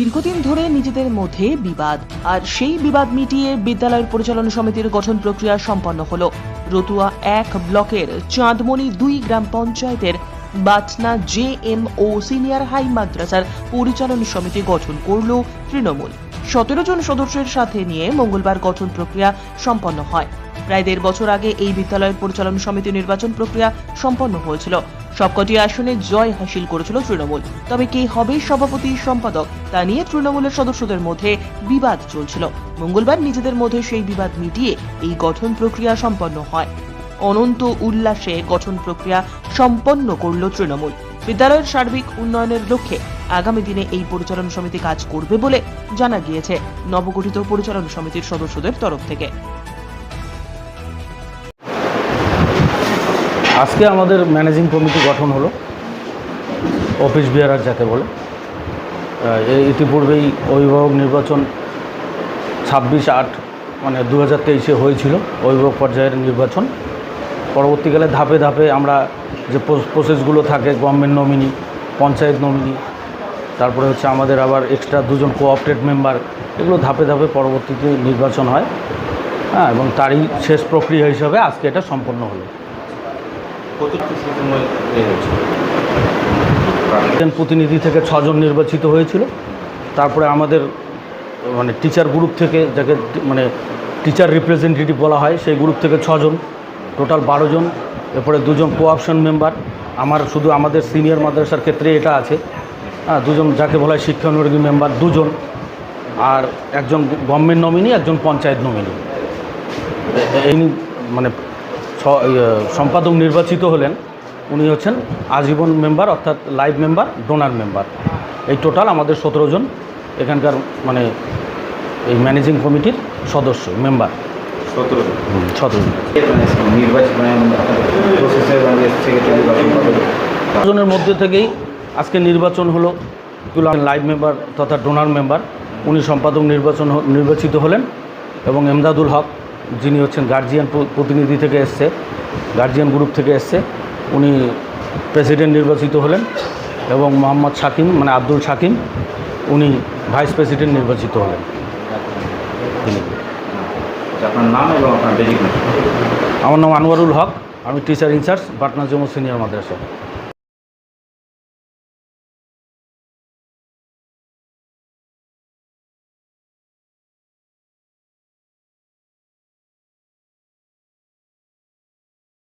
দীর্ঘদিন ধরে নিজেদের মধ্যে বিবাদ, আর সেই বিবাদ মিটিয়ে বিদ্যালয়ের পরিচালনা সমিতির গঠন প্রক্রিয়া সম্পন্ন হলো। রতুয়া এক ব্লকের চাঁদমণি দুই গ্রাম পঞ্চায়েতের Batna J M O senior high মাদ্রাসার পরিচালনা সমিতি গঠন করল তৃণমূল। সতেরো জন সদস্যের সাথে নিয়ে মঙ্গলবার গঠন প্রক্রিয়া সম্পন্ন হয়। প্রায় দেড় বছর আগে এই বিদ্যালয়ের পরিচালনা সমিতি নির্বাচন প্রক্রিয়া সম্পন্ন হয়েছিল। সবকটি আসনে জয় হাসিল করেছিল তৃণমূল। তবে কে হবে সভাপতি সম্পাদক তা নিয়ে তৃণমূলের সদস্যদের মধ্যে বিবাদ চলছিল। মঙ্গলবার নিজেদের মধ্যে সেই বিবাদ মিটিয়ে এই গঠন প্রক্রিয়া সম্পন্ন হয়। অনন্ত উল্লাসে গঠন প্রক্রিয়া সম্পন্ন করল তৃণমূল। বিদ্যালয়ের সার্বিক উন্নয়নের লক্ষ্যে আগামী দিনে এই পরিচালন সমিতি কাজ করবে বলে জানা গিয়েছে। নবগঠিত পরিচালন সমিতির সদস্যদের তরফ থেকে। আজকে আমাদের ম্যানেজিং কমিটি গঠন হলো, অফিস বিহারার যাকে বলে। ইতিপূর্বেই অভিভাবক নির্বাচন ছাব্বিশ আট মানে দু হাজার তেইশে হয়েছিল অভিভাবক পর্যায়ের নির্বাচন। পরবর্তীকালে ধাপে ধাপে আমরা যে প্রসেসগুলো থাকে, গভর্নমেন্ট নমিনি পঞ্চায়েত নমিনি তারপরে হচ্ছে আমাদের আবার এক্সট্রা দুজন কোঅপারেট মেম্বার এগুলো ধাপে ধাপে পরবর্তীতে নির্বাচন হয়। হ্যাঁ এবং তারই শেষ প্রক্রিয়া হিসাবে আজকে এটা সম্পন্ন হলো। প্রতিনিধি থেকে ছজন নির্বাচিত হয়েছিল। তারপরে আমাদের মানে টিচার গ্রুপ থেকে যাকে মানে টিচার রিপ্রেজেন্টেটিভ বলা হয়, সেই গ্রুপ থেকে ছজন টোটাল বারো জন, এরপরে দুজন কোঅপশন মেম্বার আমার শুধু আমাদের সিনিয়র মাদ্রাসার ক্ষেত্রে এটা আছে। দুজন যাকে বলা হয় শিক্ষানুরাগী মেম্বার দুজন, আর একজন গভর্নমেন্ট নমিনি একজন পঞ্চায়েত নমিনি এই মানে সম্পাদক নির্বাচিত হলেন। উনি হচ্ছেন আজীবন মেম্বার অর্থাৎ লাইভ মেম্বার ডোনার মেম্বার এই টোটাল আমাদের সতেরো জন এখানকার মানে এই ম্যানেজিং কমিটির সদস্য মেম্বার সতেরো সতেরো মানে মানে গঠন করবে জনের মধ্যে থেকেই আজকে নির্বাচন হলো লাইভ মেম্বার তথা ডোনার মেম্বার উনি সম্পাদক নির্বাচন নির্বাচিত হলেন এবং এমদাদুল হক যিনি হচ্ছেন গার্জিয়ান প্রতিনিধি থেকে এসছে গার্জিয়ান গ্রুপ থেকে এসছে। উনি প্রেসিডেন্ট নির্বাচিত হলেন এবং মোহাম্মদ শাকিম মানে আব্দুল শাকিম উনি ভাইস প্রেসিডেন্ট নির্বাচিত হলেন। আপনার নাম আপনার আমার নাম আনোয়ারুল হক আমি teacher in-charge Patna Jammu senior মাদ্রাসা।